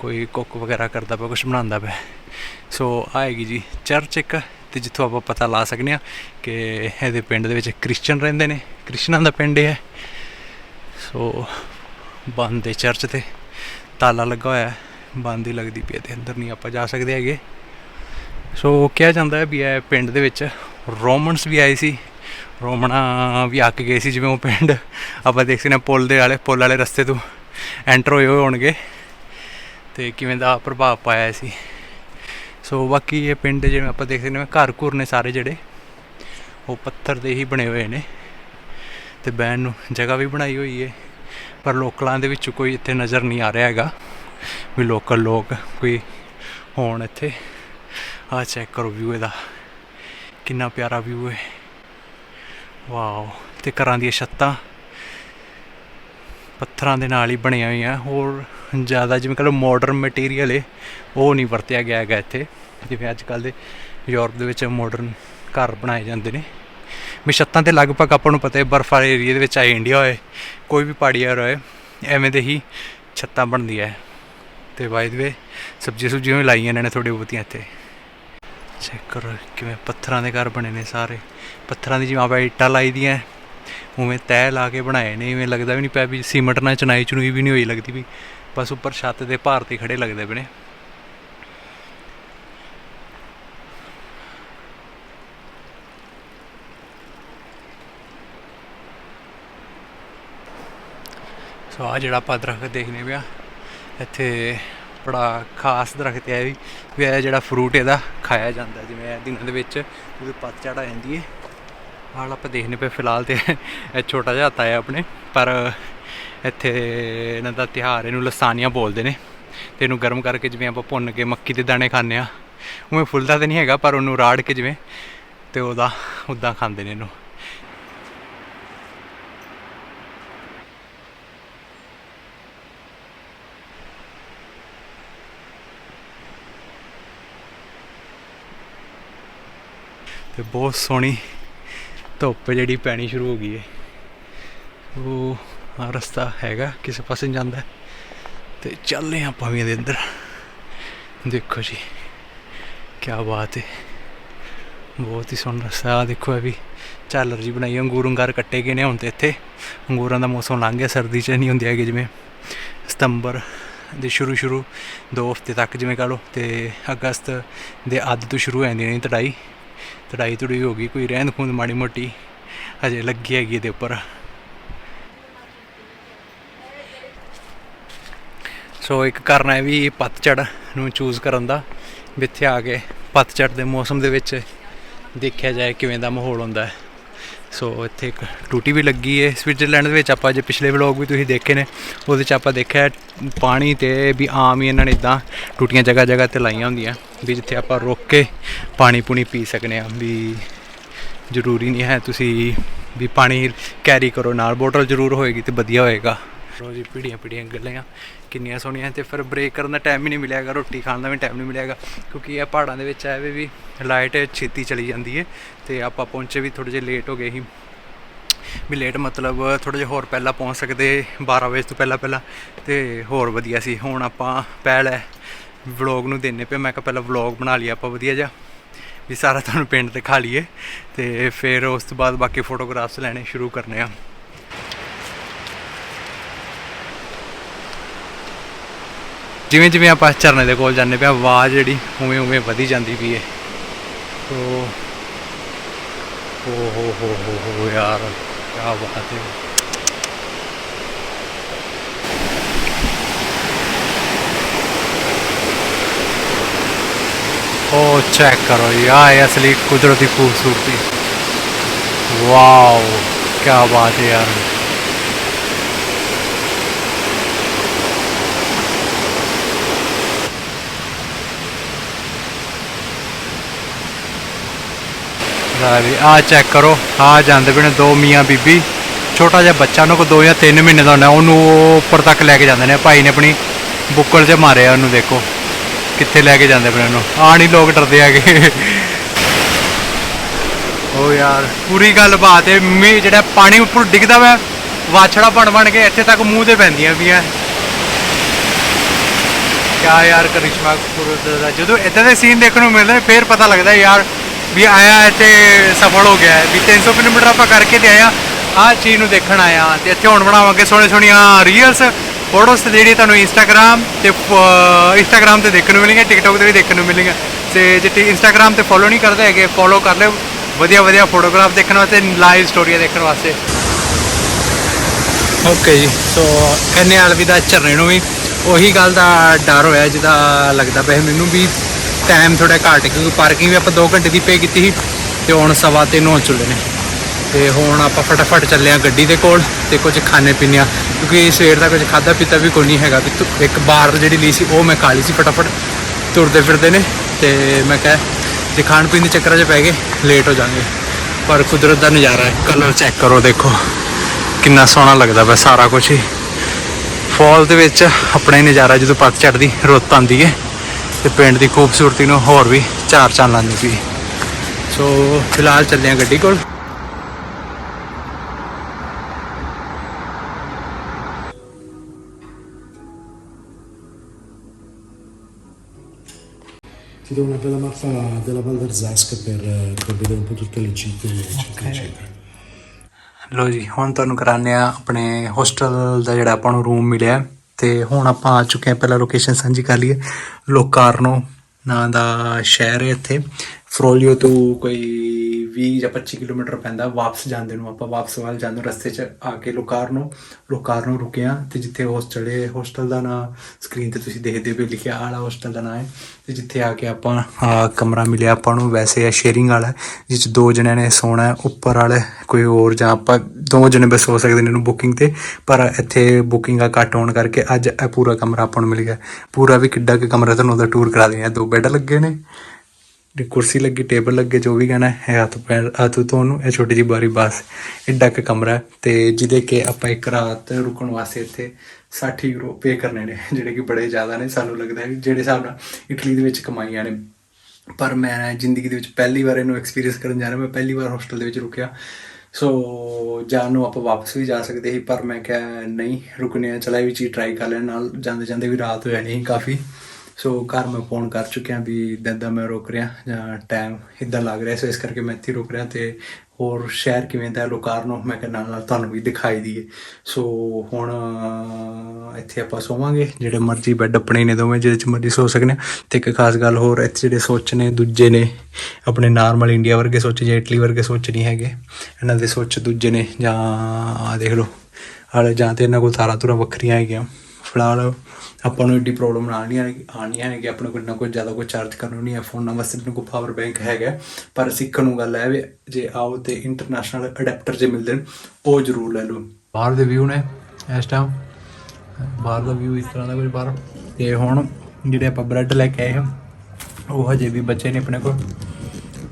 ਕੋਈ ਕੁੱਕ ਵਗੈਰਾ ਕਰਦਾ ਪਿਆ ਕੁਝ ਬਣਾਉਂਦਾ ਪਿਆ। ਸੋ ਆਏਗੀ ਜੀ ਚਰਚ ਇੱਕ, ਤੇ ਜਿੱਥੋਂ ਆਪਾਂ ਪਤਾ ਲਾ ਸਕਨੇ ਆ ਕਿ ਇਹਦੇ ਪਿੰਡ ਦੇ ਵਿੱਚ ਕ੍ਰਿਸਚੀਅਨ ਰਹਿੰਦੇ ਨੇ। ਕ੍ਰਿਸਚਨਾਂ ਦਾ ਪਿੰਡ ਹੈ। ਸੋ ਬੰਦ ਦੇ ਚਰਚ ਤੇ, ਤਾਲਾ ਲੱਗਾ ਹੋਇਆ ਹੈ। ਬੰਦ ਹੀ ਲੱਗਦੀ ਪਈ ਹੈ ਤੇ ਅੰਦਰ ਨਹੀਂ ਆਪਾਂ ਜਾ ਸਕਦੇ ਹੈਗੇ। ਸੋ ਕਿਹਾ ਜਾਂਦਾ ਹੈ ਵੀ ਇਹ ਪਿੰਡ ਦੇ ਵਿੱਚ ਰੋਮਨਸ ਵੀ ਆਏ ਸੀ। ਰੋਮਣਾ ਵੀ ਆ ਕੇ ਗਏ ਸੀ ਜਿਵੇਂ ਉਹ ਪਿੰਡ। ਆਪਾਂ ਦੇਖ ਸਕਦੇ ਹਾਂ ਪੁੱਲ ਦੇ ਵਾਲੇ ਪੁਲ ਵਾਲੇ ਰਸਤੇ ਤੋਂ ਐਂਟਰ ਹੋਏ ਹੋਏ ਹੋਣਗੇ। ਤੇ ਕਿਵੇਂ ਦਾ ਪ੍ਰਭਾਵ ਪਾਇਆ ਸੀ। ਸੋ ਬਾਕੀ ਇਹ ਪਿੰਡ ਜਿਵੇਂ ਆਪਾਂ ਦੇਖ ਸਕਦੇ ਹਾਂ, ਘਰ ਘੁਰ ਨੇ ਸਾਰੇ ਜਿਹੜੇ। ਉਹ ਪੱਥਰ ਦੇ ਹੀ ਬਣੇ ਹੋਏ ਨੇ। ਤੇ ਬੈਨ ਨੂੰ ਜਗ੍ਹਾ ਵੀ ਬਣਾਈ ਹੋਈ ਹੈ ਪਰ ਲੋਕਲਾਂ ਦੇ ਵਿੱਚ ਕੋਈ ਇੱਥੇ ਨਜ਼ਰ ਨਹੀਂ ਆ ਰਿਹਾ ਹੈਗਾ। ਵੀ ਲੋਕਲ ਲੋਕ ਕੋਈ ਹੋਣ ਇੱਥੇ। ਆ ਚੈੱਕ ਕਰੋ ਵਿਊ ਇਹਦਾ। ਕਿੰਨਾ ਪਿਆਰਾ ਵਿਊ ਹੈ ਵਾਓ ਤੇ ਘਰਾਂ ਦੀਆਂ ਛੱਤਾਂ ਪੱਥਰਾਂ ਦੇ ਨਾਲ ਹੀ ਬਣੀਆਂ ਹੋਈਆਂ। ਹੋਰ ਜ਼ਿਆਦਾ ਜਿਵੇਂ ਕਹ ਲਓ ਮਾਡਰਨ ਮਟੀਰੀਅਲ ਹੈ ਉਹ ਨਹੀਂ ਵਰਤਿਆ ਗਿਆ ਹੈਗਾ ਇੱਥੇ। ਜਿਵੇਂ ਅੱਜ ਕੱਲ ਦੇ ਯੂਰਪ ਦੇ ਵਿੱਚ ਮਾਡਰਨ ਘਰ ਬਣਾਏ ਜਾਂਦੇ ਨੇ। ਵੀ ਛੱਤਾਂ ਤੇ ਲਗਭਗ ਆਪਾਂ ਨੂੰ ਪਤਾ ਹੈ, ਬਰਫ਼ ਵਾਲੇ ਏਰੀਆ ਦੇ ਵਿੱਚ ਆਏ ਇੰਡੀਆ ਹੋਏ, ਕੋਈ ਵੀ ਪਹਾੜੀ ਏਰੀਆ ਹੋਏ, ਐਵੇਂ ਦੇ ਹੀ ਛੱਤਾਂ ਬਣਦੀਆਂ ਹੈ। ਤੇ ਬਾਈ ਦੇ ਸਬਜ਼ੀ ਸੁਬਜ਼ੀਆਂ ਵੀ ਲਾਈਆਂ ਇਹਨਾਂ ਨੇ ਥੋੜੀ ਬਹੁਤੀਆਂ ਇੱਥੇ। ਚੈੱਕ ਕਰੋ ਕਿਵੇਂ ਪੱਥਰਾਂ ਦੇ ਘਰ ਬਣੇ ਨੇ ਸਾਰੇ। ਪੱਥਰਾਂ ਦੀ ਜਿਵੇਂ ਆਪਾਂ ਇੱਟਾਂ ਲਾਈ ਦੀਆਂ, ਉਵੇਂ ਤਹਿ ਲਾ ਕੇ ਬਣਾਏ ਨੇ, ਇਵੇਂ ਲੱਗਦਾ ਵੀ ਨਹੀਂ ਪਿਆ ਵੀ ਸੀਮਟ ਨਾਲ ਚਨਾਈ ਚੁਣਾਈ ਵੀ ਨਹੀਂ ਹੋਈ ਲੱਗਦੀ ਵੀ। ਬਸ ਉੱਪਰ ਛੱਤ ਦੇ ਭਾਰ ਤੇ ਖੜੇ ਲੱਗਦੇ ਪਏ ਨੇ। ਸੋ ਆ ਜਿਹੜਾ ਆਪਾਂ ਦਰਖਤ ਦੇਖਨੇ ਪਿਆ ਇੱਥੇ ਬੜਾ ਖਾਸ ਦਰਖਤ ਹੈ ਵੀ ਵੀ ਇਹ ਜਿਹੜਾ ਫਰੂਟ ਇਹਦਾ ਖਾਇਆ ਜਾਂਦਾ ਜਿਵੇਂ ਇਹ ਦਿਨਾਂ ਦੇ ਵਿੱਚ ਉਹਦੇ ਪੱਤਝੜ ਆ ਜਾਂਦੀ ਹੈ। ਹਾਲ ਆਪਾਂ ਦੇਖਨੇ ਪਏ ਫਿਲਹਾਲ ਤੇ ਇਹ ਛੋਟਾ ਜਿਹਾ ਹੱਤਾ ਹੈ ਆਪਣੇ, ਪਰ ਇੱਥੇ ਇਹਨਾਂ ਦਾ ਤਿਹਾਰ ਇਹਨੂੰ ਲਸਾਨੀਆਂ ਬੋਲਦੇ ਨੇ ਤੇ ਇਹਨੂੰ ਗਰਮ ਕਰਕੇ ਜਿਵੇਂ ਆਪਾਂ ਭੁੰਨ ਕੇ ਮੱਕੀ ਦੇ ਦਾਣੇ ਖਾਂਦੇ ਆ ਉਵੇਂ ਫੁੱਲਦਾ ਤੇ ਨਹੀਂ ਹੈਗਾ, ਪਰ ਉਹਨੂੰ ਰਾੜ ਕੇ ਜਿਵੇਂ ਤੇ ਉਹਦਾ ਉਦਾਂ ਖਾਂਦੇ ਨੇ ਇਹਨੂੰ। ਤੇ ਬਹੁਤ ਸੋਹਣੀ ਧੁੱਪ ਜਿਹੜੀ ਪੈਣੀ ਸ਼ੁਰੂ ਹੋ ਗਈ ਹੈ ਉਹ ਆ ਰਸਤਾ ਹੈਗਾ, ਕਿਸੇ ਪਾਸੇ ਨੂੰ ਜਾਂਦਾ। ਹੈ। ਤੇ ਚੱਲਦੇ ਹਾਂ ਆਪਾਂ ਵੀ ਇਹਦੇ ਅੰਦਰ। ਦੇਖੋ ਜੀ ਕੀ ਬਾਤ ਹੈ ਬਹੁਤ ਹੀ ਸੋਹਣਾ ਰਸਤਾ। ਆ ਦੇਖੋ ਇਹ ਵੀ, ਝਾਲਰ ਜੀ ਬਣਾਈ ਅੰਗੂਰ ਅੰਗਾਰ ਕੱਟੇ ਗਏ ਨੇ ਹੁਣ ਤੇ ਇੱਥੇ। ਅੰਗੂਰਾਂ ਦਾ ਮੌਸਮ ਲੰਘ ਗਿਆ, ਸਰਦੀ 'ਚ ਨਹੀਂ ਹੁੰਦੇ ਹੈਗੇ ਜਿਵੇਂ ਸਤੰਬਰ ਦੇ ਸ਼ੁਰੂ ਸ਼ੁਰੂ ਦੋ ਹਫ਼ਤੇ ਤੱਕ ਜਿਵੇਂ ਕਹ ਲਓ, ਤੇ ਅਗਸਤ ਦੇ ਅੱਧ ਤੋਂ ਸ਼ੁਰੂ ਹੋ ਜਾਂਦੀ ਨੇ ਤੜਾਈ। ਤੜਾਈ ਤੁੜੀ ਹੋ ਗਈ, ਕੋਈ ਰਹਿੰਦ ਖੂੰਦ ਮਾੜੀ ਮੋਟੀ ਹਜੇ ਲੱਗੀ ਹੈਗੀ ਇਹਦੇ ਉੱਪਰ। ਸੋ ਇੱਕ ਕਾਰਨ ਹੈ ਵੀ ਪਤਝੜ ਨੂੰ ਚੂਜ਼ ਕਰਨ ਦਾ, ਵੀ ਇੱਥੇ ਆ ਕੇ ਪਤਝੜ ਦੇ ਮੌਸਮ ਦੇ ਵਿੱਚ ਦੇਖਿਆ ਜਾਏ ਕਿਵੇਂ ਦਾ ਮਾਹੌਲ ਹੁੰਦਾ ਹੈ। ਸੋ ਇੱਥੇ ਇੱਕ ਟੂਟੀ ਵੀ ਲੱਗੀ ਹੈ ਸਵਿਟਜ਼ਰਲੈਂਡ ਦੇ ਵਿੱਚ ਆਪਾਂ ਜੇ ਪਿਛਲੇ ਵਲੌਗ ਵੀ ਤੁਸੀਂ ਦੇਖੇ ਨੇ, ਉਹਦੇ 'ਚ ਆਪਾਂ ਦੇਖਿਆ ਪਾਣੀ ਤੇ ਵੀ ਆਮ ਹੀ ਇਹਨਾਂ ਨੇ ਇਦਾਂ ਟੂਟੀਆਂ ਜਗ੍ਹਾ ਜਗ੍ਹਾ ਤੇ ਲਾਈਆਂ ਹੁੰਦੀਆਂ। ਵੀ ਜਿੱਥੇ ਆਪਾਂ ਰੁਕ ਕੇ ਪਾਣੀ ਪੂਣੀ ਪੀ ਸਕਨੇ ਆ ਵੀ ਜ਼ਰੂਰੀ ਨਹੀਂ ਹੈ ਤੁਸੀਂ ਵੀ ਪਾਣੀ ਕੈਰੀ ਕਰੋ ਨਾਲ ਬੋਟਲ ਜ਼ਰੂਰ ਹੋਏਗੀ ਤੇ ਵਧੀਆ ਹੋਏਗਾ। ਰੋਜ਼ ਹੀ ਪੀੜੀਆਂ ਪੀੜੀਆਂ ਗੱਲਾਂ ਕਿੰਨੀਆਂ ਸੋਹਣੀਆਂ ਤੇ ਫਿਰ ਬ੍ਰੇਕ ਕਰਨ ਦਾ ਟਾਈਮ ਹੀ ਨਹੀਂ ਮਿਲਿਆਗਾ ਰੋਟੀ ਖਾਣ ਦਾ ਵੀ ਟਾਈਮ ਨਹੀਂ ਮਿਲਿਆਗਾ ਕਿਉਂਕਿ ਇਹ ਪਹਾੜਾਂ ਦੇ ਵਿੱਚ ਐਵੇਂ ਵੀ ਲਾਈਟ ਛੇਤੀ ਚਲੀ ਜਾਂਦੀ ਹੈ ਤੇ ਆਪਾਂ ਪਹੁੰਚੇ ਵੀ ਥੋੜੇ ਜਿਹਾ ਲੇਟ ਹੋ ਗਏ ਸੀ। ਵੀ ਲੇਟ ਮਤਲਬ ਥੋੜਾ ਜਿਹਾ ਹੋਰ ਪਹਿਲਾਂ ਪਹੁੰਚ ਸਕਦੇ 12 ਵਜੇ ਤੋਂ ਪਹਿਲਾਂ ਪਹਿਲਾਂ ਤੇ ਹੋਰ ਵਧੀਆ ਸੀ। ਹੁਣ ਆਪਾਂ ਪਹਿਲ ਹੈ ਵਲੌਗ ਨੂੰ ਦੇਣੇ ਪਏ ਮੈਂ ਕਿਹਾ ਪਹਿਲਾਂ ਵਲੌਗ ਬਣਾ ਲਈਏ ਆਪਾਂ, ਵਧੀਆ ਜਿਹਾ। ਵੀ ਸਾਰਾ ਤੁਹਾਨੂੰ ਪਿੰਡ ਦਿਖਾ ਲਈਏ। ਤੇ ਫਿਰ ਉਸ ਤੋਂ ਬਾਅਦ ਬਾਕੀ ਫੋਟੋਗ੍ਰਾਫਸ ਲੈਣੇ ਸ਼ੁਰੂ ਕਰਨੇ ਆ। ਜਿਵੇਂ ਜਿਵੇਂ ਆਪਾਂ ਝਰਨੇ ਦੇ ਕੋਲ ਜਾਂਦੇ ਪਿਆ ਆਵਾਜ਼ ਜਿਹੜੀ ਉਵੇਂ ਉਵੇਂ ਵਧੀ ਜਾਂਦੀ ਪਈ ਹੈ ਤੋ ਓ ਹੋ ਹੋ ਹੋ ਹੋ ਯਾਰ ਕੀ ਬਾਤ ਹੈ ਉਹ ਚੈੱਕ ਕਰੋ ਜੀ ਯਾਰ ਅਸਲੀ ਕੁਦਰਤੀ ਖੂਬਸੂਰਤੀ। ਵਾਓ ਕੀ ਬਾਤ ਹੈ ਯਾਰ। ਵੀ ਆ ਚੈੱਕ ਕਰੋ ਆ ਜਾਂਦੇ ਪਏ ਦੋ ਮੀਆਂ ਬੀਬੀ। ਛੋਟਾ ਜਿਹਾ ਬੱਚਾ ਨੂੰ, ਕੋ ਦੋ ਜਾਂ ਤਿੰਨ ਮਹੀਨੇ ਦਾ ਹੁੰਦਾ, ਉਹਨੂੰ ਉੱਪਰ ਤੱਕ ਲੈ ਕੇ ਜਾਂਦੇ ਨੇ। ਭਾਈ ਨੇ ਆਪਣੀ ਬੁੱਕਲ 'ਚ ਮਾਰਿਆ, ਉਹਨੂੰ ਦੇਖੋ। ਕਿੱਥੇ ਲੈ ਕੇ ਜਾਂਦੇ ਪਏ ਉਹਨੂੰ ਆ ਨਹੀਂ ਲੋਕ ਡਰਦੇ ਹੈਗੇ। ਓ ਯਾਰ, ਪੂਰੀ ਗੱਲ ਬਾਤ ਹੈ ਮੀ ਜਿਹੜਾ ਪਾਣੀ ਉੱਪਰ ਡਿੱਗਦਾ ਵਾ, ਵਾਛੜਾ ਬਣ ਬਣ ਕੇ ਇੱਥੇ ਤੱਕ ਮੂੰਹ ਤੇ ਪੈਂਦੀਆਂ ਪਈਆਂ। ਕਿਆ ਯਾਰ ਕਰਿਸ਼ਮਾ ਕਪੂਰ ਦਾ। ਜਦੋਂ ਇਦਾਂ ਦੇ ਸੀਨ ਦੇਖਣ ਨੂੰ ਮਿਲਦੇ ਨੇ ਫੇਰ ਪਤਾ ਲੱਗਦਾ ਯਾਰ ਵੀ ਆਇਆ ਇੱਥੇ ਸਫਲ ਹੋ ਗਿਆ ਹੈ। ਵੀ 300 ਕਿਲੋਮੀਟਰ ਆਪਾਂ ਕਰਕੇ ਤੇ ਆਇਆ ਆਹ ਚੀਜ਼ ਨੂੰ ਦੇਖਣ ਆਇਆ ਤੇ ਇੱਥੇ ਹੁਣ ਬਣਾਵਾਂਗੇ ਸੋਹਣੇ ਸੋਹਣੀਆਂ ਰੀਲਸ ਫੋਟੋਸ ਤੇ ਜਿਹੜੀ ਤੁਹਾਨੂੰ ਇੰਸਟਾਗ੍ਰam ਤੇ ਇੰਸਟਾਗ੍ਰam ਤੇ ਦੇਖਣ ਨੂੰ ਮਿਲਣਗੀਆਂ ਟਿਕਟੋਕ ਤੇ ਵੀ ਦੇਖਣ ਨੂੰ ਮਿਲਣਗੀਆਂ। ਤੇ ਜੇ ਇੰਸਟਾਗ੍ਰam ਤੇ ਫੋਲੋ ਨਹੀਂ ਕਰਦੇ ਹੈਗੇ ਫੋਲੋ ਕਰ ਲਿਓ। ਵਧੀਆ ਵਧੀਆ ਫੋਟੋਗ੍ਰਾਫ ਦੇਖਣ ਵਾਸਤੇ ਲਾਈਵ ਸਟੋਰੀਆਂ ਦੇਖਣ ਵਾਸਤੇ। ਓਕੇ ਜੀ ਸੋ ਕਹਿੰਨੇ ਅਲਵਿਦਾ ਝਰਨੇ ਨੂੰ ਵੀ ਉਹੀ ਗੱਲ ਦਾ ਡਰ ਹੋਇਆ ਜਿਹਦਾ ਲੱਗਦਾ ਪਿਆ ਮੈਨੂੰ ਵੀ ਟਾਈਮ ਥੋੜਾ ਘੱਟ, ਕਿਉਂਕਿ ਪਾਰਕਿੰਗ ਵੀ ਆਪਾਂ 2 ਘੰਟੇ ਦੀ ਪੇ ਕੀਤੀ ਸੀ, ਤੇ ਹੁਣ ਸਵਾ ਤਿੰਨ ਹੋ ਚੁੱਲੇ ਨੇ। ਤੇ ਹੁਣ ਆਪਾਂ ਫਟਾਫਟ ਚੱਲੇ ਆ ਗੱਡੀ ਦੇ ਕੋਲ ਤੇ ਕੁਝ ਖਾਣੇ ਪੀਣੇ ਆ। ਕਿਉਂਕਿ ਸਵੇਰ ਦਾ ਕੁਝ ਖਾਦਾ ਪੀਤਾ ਵੀ ਕੋਈ ਨਹੀਂ ਹੈਗਾ। ਵੀ ਧੁ- ਇੱਕ ਬਾਰ ਜਿਹੜੀ ਲਈ ਸੀ, ਉਹ ਮੈਂ ਖਾ ਲਈ ਸੀ ਫਟਾਫਟ। ਤੁਰਦੇ ਫਿਰਦੇ ਨੇ ਤੇ ਮੈਂ ਕਿਹਾ, ਜੇ ਖਾਣ ਪੀਣ ਦੇ ਚੱਕਰਾਂ 'ਚ ਪੈ ਗਏ ਲੇਟ ਹੋ ਜਾਾਂਗੇ ਪਰ ਕੁਦਰਤ ਦਾ ਨਜ਼ਾਰਾ ਹੈ। ਕਲਰ ਚੈੱਕ ਕਰੋ, ਦੇਖੋ। ਕਿੰਨਾ ਸੋਹਣਾ ਲੱਗਦਾ ਵਾ ਸਾਰਾ ਕੁਝ ਹੀ। ਫਾਲ ਦੇ ਵਿੱਚ ਆਪਣਾ ਹੀ ਨਜ਼ਾਰਾ ਜਦੋਂ ਪੱਤ ਚੜਦੀ ਰੁੱਤ ਆਉਂਦੀ ਹੈ ਤੇ ਪਿੰਡ ਦੀ ਖੂਬਸੂਰਤੀ ਨੂੰ ਹੋਰ ਵੀ ਚਾਰ ਚਾਰ ਲਾਉਂਦੀ ਪਈ ਸੋ ਫਿਲਹਾਲ ਚੱਲੇ ਆ ਗੱਡੀ ਕੋਲ। Ti do una bella mappa della Val d'Arzasca per, eh, per vedere un po' tutte le città, eccetera, eccetera. ਲੋ ਜੀ ਹੁਣ ਤੁਹਾਨੂੰ ਕਰਾਣੇ ਆ ਆਪਣੇ ਹੋਸਟਲ ਦਾ ਜਿਹੜਾ ਆਪਾਂ ਨੂੰ ਰੂਮ ਮਿਲਿਆ ਤੇ ਹੁਣ ਆਪਾਂ ਆ ਚੁੱਕੇ ਆ ਪਹਿਲਾਂ ਲੋਕੇਸ਼ਨ ਸਾਂਝੀ ਕਰ ਲਈਏ ਲੋਕਾਰਨੋ ਨਾਂ ਦਾ ਸ਼ਹਿਰ ਹੈ ਇੱਥੇ ਫਰੋਲੀਓ ਤੋਂ ਕੋਈ 20 ਜਾਂ 25 ਕਿਲੋਮੀਟਰ ਪੈਂਦਾ, ਵਾਪਸ ਜਾਂਦੇ ਨੂੰ, ਆਪਾਂ ਵਾਪਸ ਵੱਲ ਜਾਂਦੇ ਰਸਤੇ 'ਚ ਆ ਕੇ ਲੋਕਾਰਨੋ ਲੋਕਾਰਨੋ ਰੁਕੇ ਆ ਤੇ ਜਿੱਥੇ ਹੋਸਟਲ ਹੈ ਹੋਸਟਲ ਦਾ ਨਾਂ ਸਕਰੀਨ ਤੇ ਤੁਸੀਂ ਦੇਖਦੇ ਹੋ, ਲਿਖਿਆ ਆਲਾ ਹੋਸਟਲ ਦਾ ਨਾਂ ਹੈ ਤੇ ਜਿੱਥੇ ਆ ਕੇ ਆਪਾਂ ਕਮਰਾ ਮਿਲਿਆ ਆਪਾਂ ਨੂੰ, ਵੈਸੇ ਆ ਸ਼ੇਅਰਿੰਗ ਵਾਲਾ ਜਿਸ 'ਚ ਦੋ ਜਣਿਆਂ ਨੇ ਸੋਣਾ ਹੈ, ਉੱਪਰ ਵਾਲੇ ਕੋਈ ਹੋਰ ਜਾਂ ਆਪਾਂ ਦੋ ਜਣੇ ਬਸ ਹੋ ਸਕਦੇ ਨੇ ਇਹਨੂੰ ਬੁਕਿੰਗ ਤੇ, ਪਰ ਇੱਥੇ ਬੁਕਿੰਗ ਆ ਘੱਟ ਹੋਣ ਕਰਕੇ ਅੱਜ ਇਹ ਪੂਰਾ ਕਮਰਾ ਆਪਾਂ ਨੂੰ ਮਿਲ ਗਿਆ। ਪੂਰਾ ਵੀ ਕਿੱਡਾ ਕਿ ਕਮਰਾ ਤੁਹਾਨੂੰ ਉਹਦਾ ਟੂਰ ਕਰਾ ਦੇਣਾ ਦੋ ਬੈੱਡ ਲੱਗੇ ਨੇ। ਕੁਰਸੀ ਲੱਗੀ, ਟੇਬਲ ਲੱਗੇ, ਜੋ ਵੀ ਕਹਿਣਾ ਹੈ, ਹੱਥ ਪੈਰ, ਹੱਥ ਤੋਂ ਨੂੰ ਇਹ ਛੋਟੀ ਜਿਹੀ ਬਾਰੀ ਬਸ ਏਡਾ ਕੁ ਕਮਰਾ ਹੈ ਤੇ ਜਿਹਦੇ ਕਿ ਆਪਾਂ ਇੱਕ ਰਾਤ ਰੁਕਣ ਵਾਸਤੇ ਇੱਥੇ 60 ਯੂਰੋ ਪੇ ਕਰਨੇ ਨੇ, ਜਿਹੜੇ ਕਿ ਬੜੇ ਜ਼ਿਆਦਾ ਨੇ, ਸਾਨੂੰ ਲੱਗਦਾ ਹੈ ਜਿਹੜੇ ਹਿਸਾਬ ਨਾਲ ਇਟਲੀ ਦੇ ਵਿੱਚ ਕਮਾਈਆਂ ਨੇ। ਪਰ ਮੈਂ ਜ਼ਿੰਦਗੀ ਦੇ ਵਿੱਚ ਪਹਿਲੀ ਵਾਰ ਇਹਨੂੰ ਐਕਸਪੀਰੀਅੰਸ ਕਰਨ ਜਾ ਰਿਹਾ, ਮੈਂ ਪਹਿਲੀ ਵਾਰ ਹੋਸਟਲ ਦੇ ਵਿੱਚ ਰੁਕਿਆ। ਸੋ ਜਾਣ ਨੂੰ ਆਪਾਂ ਵਾਪਸ ਵੀ ਜਾ ਸਕਦੇ ਸੀ, ਪਰ ਮੈਂ ਕਿਹਾ ਨਹੀਂ ਰੁਕਨੇ ਆ, ਚਲਾ ਇਹ ਵੀ ਚੀਜ਼ ਟਰਾਈ ਕਰ ਲੈਣ, ਨਾਲ ਜਾਂਦੇ ਜਾਂਦੇ ਵੀ ਰਾਤ ਹੋ ਜਾਣੀ ਸੀ ਕਾਫੀ। ਸੋ ਘਰ ਮੈਂ ਫੋਨ ਕਰ ਚੁੱਕਿਆ ਵੀ ਇੱਦਾਂ ਮੈਂ ਰੁਕ ਰਿਹਾ, ਜਾਂ ਟਾਈਮ ਇਦਾਂ ਲੱਗ ਰਿਹਾ ਸੋ ਇਸ ਕਰਕੇ ਮੈਂ ਇੱਥੇ ਰੁਕ ਰਿਹਾ ਤੇ ਹੋਰ ਸ਼ਹਿਰ ਕਿਵੇਂ ਦਾ ਲੋਕਾਰਨੋ ਮੈਂ ਕਿਹਾ ਨਾਲ ਨਾਲ ਤੁਹਾਨੂੰ ਵੀ ਦਿਖਾਈ ਦਈਏ ਸੋ ਹੁਣ ਇੱਥੇ ਆਪਾਂ ਸੋਵਾਂਗੇ, ਜਿਹੜੇ ਮਰਜ਼ੀ ਬੈੱਡ ਆਪਣੇ ਨੇ ਦੋਵੇਂ, ਜਿਹਦੇ ਚ ਮਰਜ਼ੀ ਸੋ ਸਕਦੇ ਹਾਂ ਤੇ ਇੱਕ ਖਾਸ ਗੱਲ ਹੋਰ, ਇੱਥੇ ਜਿਹੜੇ ਸੋਚ ਨੇ, ਦੂਜੇ ਨੇ, ਆਪਣੇ ਨਾਰਮਲ ਇੰਡੀਆ ਵਰਗੇ ਸੋਚ ਜਾਂ ਇਟਲੀ ਵਰਗੇ ਸੋਚ ਨਹੀਂ ਹੈਗੇ, ਇਹਨਾਂ ਦੇ ਸੋਚ ਦੂਜੇ ਨੇ, ਜਾਂ ਆ ਦੇਖ ਲਓ ਹਾਲੇ ਜਾਂ ਤੇ ਇਹਨਾਂ ਕੋਲ ਤਾਰਾਂ ਤੁਰਾਂ ਵੱਖਰੀਆਂ ਹੈਗੀਆਂ। ਫਿਲਹਾਲ ਆਪਾਂ ਨੂੰ ਏਡੀ ਪ੍ਰੋਬਲਮ ਆਣੀ ਆਣੀ ਹੈ ਕਿ ਆਪਣੇ ਕੋਲ ਨਾ ਕੋਈ ਜ਼ਿਆਦਾ ਕੋਈ ਚਾਰਜ ਕਰਨ ਨਹੀਂ ਹੈ ਫੋਨਾਂ ਵਾਸਤੇ ਆਪਣੇ ਕੋਲ ਪਾਵਰ ਬੈਂਕ ਹੈਗਾ ਪਰ ਸਿੱਖਣ ਨੂੰ ਗੱਲ ਹੈ ਵੀ ਜੇ ਆਓ ਤੇ ਇੰਟਰਨੈਸ਼ਨਲ ਅਡਾਪਟਰ ਜੇ ਮਿਲਦੇ ਨੇ, ਉਹ ਜ਼ਰੂਰ ਲੈ ਲਓ। ਬਾਹਰ ਦੇ ਵਿਊ ਨੇ ਇਸ ਟਾਈਮ ਬਾਹਰ ਦਾ ਵਿਊ ਇਸ ਤਰ੍ਹਾਂ ਦਾ ਕੁਝ ਬਾਹਰ। ਤੇ ਹੁਣ ਜਿਹੜੇ ਆਪਾਂ ਬ੍ਰੈਡ ਲੈ ਕੇ ਆਏ ਹਾਂ ਉਹ ਹਜੇ ਵੀ ਬੱਚੇ ਨੇ ਆਪਣੇ ਕੋਲ।